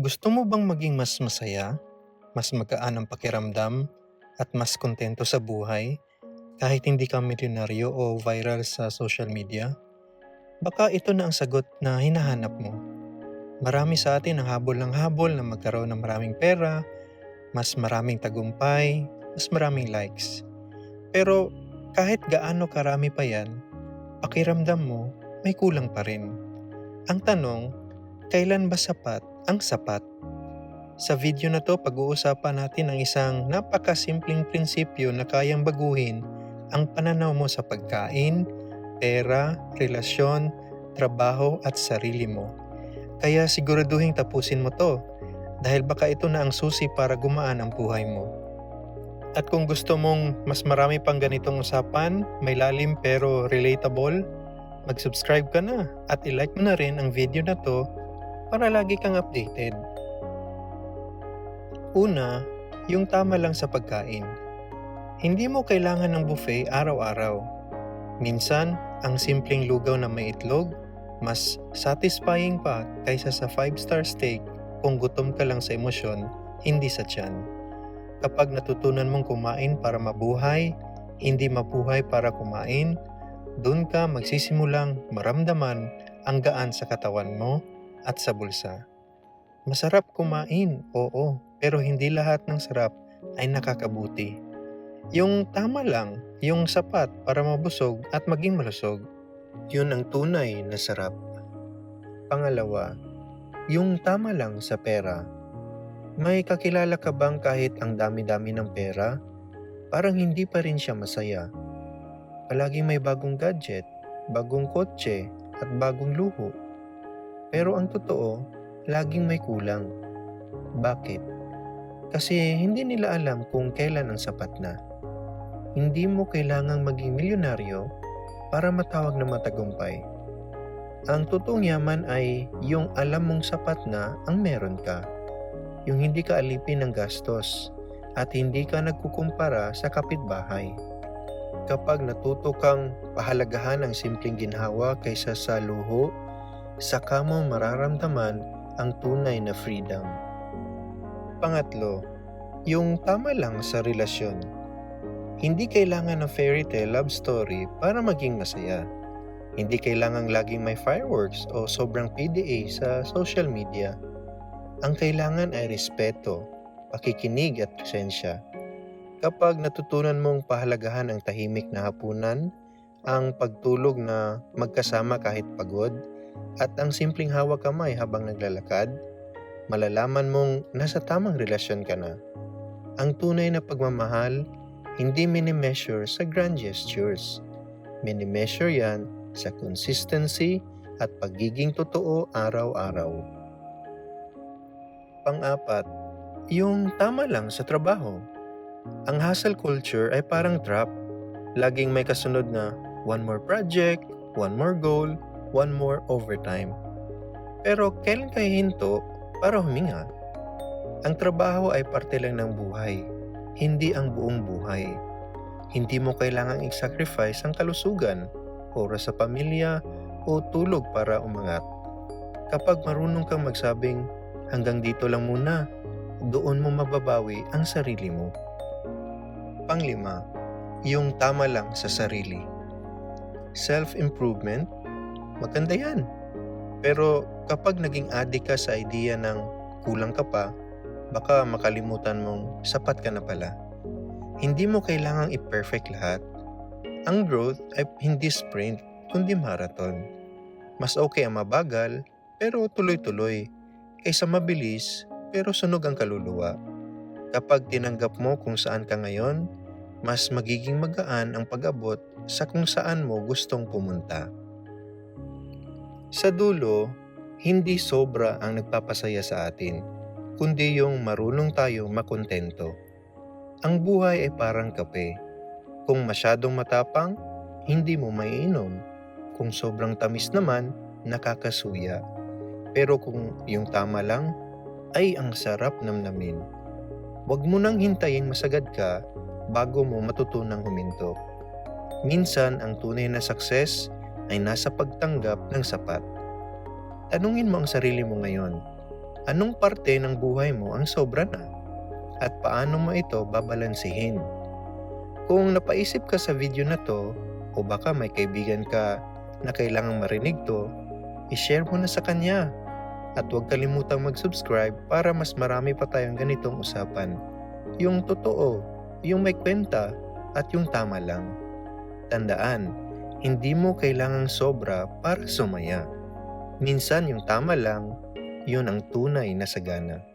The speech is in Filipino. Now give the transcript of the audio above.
Gusto mo bang maging mas masaya, mas magaan ang pakiramdam, at mas kontento sa buhay kahit hindi ka milyonaryo o viral sa social media? Baka ito na ang sagot na hinahanap mo. Marami sa atin ang habol ng habol na magkaroon ng maraming pera, mas maraming tagumpay, mas maraming likes. Pero kahit gaano karami pa yan, pakiramdam mo may kulang pa rin. Ang tanong, kailan ba sapat ang sapat? Sa video na to, pag-uusapan natin ang isang napakasimpleng prinsipyo na kayang baguhin ang pananaw mo sa pagkain, pera, relasyon, trabaho at sarili mo. Kaya siguraduhin tapusin mo to dahil baka ito na ang susi para gumaan ang buhay mo. At kung gusto mong mas marami pang ganitong usapan, may lalim pero relatable, mag-subscribe ka na at ilike mo na rin ang video na to para lagi kang updated. Una, yung tama lang sa pagkain. Hindi mo kailangan ng buffet araw-araw. Minsan, ang simpleng lugaw na may itlog, mas satisfying pa kaysa sa 5-star steak kung gutom ka lang sa emosyon, hindi sa tiyan. Kapag natutunan mong kumain para mabuhay, hindi mabuhay para kumain, doon ka magsisimulang maramdaman ang gaan sa katawan mo at sa bulsa. Masarap kumain, oo, pero hindi lahat ng sarap ay nakakabuti. Yung tama lang, yung sapat para mabusog at maging malusog, yun ang tunay na sarap. Pangalawa, yung tama lang sa pera. May kakilala ka bang kahit ang dami-dami ng pera, parang hindi pa rin siya masaya? Palaging may bagong gadget, bagong kotse, at bagong luho. Pero ang totoo, laging may kulang. Bakit? Kasi hindi nila alam kung kailan ang sapat na. Hindi mo kailangang maging milyonaryo para matawag na matagumpay. Ang totoong yaman ay yung alam mong sapat na ang meron ka. Yung hindi ka alipin ng gastos at hindi ka nagkukumpara sa kapitbahay. Kapag natuto kang pahalagahan ang simpleng ginhawa kaysa sa luho, saka mo mararamdaman ang tunay na freedom. Pangatlo, yung tama lang sa relasyon. Hindi kailangan ng fairy tale love story para maging masaya. Hindi kailangang laging may fireworks o sobrang PDA sa social media. Ang kailangan ay respeto, pakikinig at presensya. Kapag natutunan mong pahalagahan ang tahimik na hapunan, ang pagtulog na magkasama kahit pagod, at ang simpleng hawak kamay habang naglalakad, malalaman mong nasa tamang relasyon ka na. Ang tunay na pagmamahal, hindi minimeasure sa grand gestures. Minimeasure yan sa consistency at pagiging totoo araw-araw. Pang-apat, yung tama lang sa trabaho. Ang hustle culture ay parang trap. Laging may kasunod na one more project, one more goal, one more overtime. Pero kailan kayo hinto para huminga? Ang trabaho ay parte lang ng buhay, hindi ang buong buhay. Hindi mo kailangang i-sacrifice ang kalusugan, oras sa pamilya, o tulog para umangat. Kapag marunong kang magsabing, hanggang dito lang muna, doon mo mababawi ang sarili mo. Panglima, yung tama lang sa sarili. Self-improvement, maganda yan. Pero kapag naging addict ka sa idea ng kulang ka pa, baka makalimutan mong sapat ka na pala. Hindi mo kailangang i-perfect lahat. Ang growth ay hindi sprint, kundi marathon. Mas okay ang mabagal, pero tuloy-tuloy, kaysa mabilis, pero sunog ang kaluluwa. Kapag tinanggap mo kung saan ka ngayon, mas magiging magaan ang pag-abot sa kung saan mo gustong pumunta. Sa dulo, hindi sobra ang nagpapasaya sa atin, kundi yung marunong tayo makontento. Ang buhay ay parang kape. Kung masyadong matapang, hindi mo maiinom. Kung sobrang tamis naman, nakakasuya. Pero kung yung tama lang, ay ang sarap namnamin. Huwag mo nang hintayin masagad ka bago mo matutunang huminto. Minsan, ang tunay na success ay nasa pagtanggap ng sapat. Tanungin mo ang sarili mo ngayon, Anong parte ng buhay mo ang sobra na? At paano mo ito babalansihin? Kung napaisip ka sa video na to, o baka may kaibigan ka na kailangang marinig to, i-share mo na sa kanya. At huwag kalimutang mag-subscribe para mas marami pa tayong ganitong usapan. Yung totoo, yung may kwenta, at yung tama lang. Tandaan, hindi mo kailangang sobra para sumaya. Minsan yung tama lang, yun ang tunay na sagana.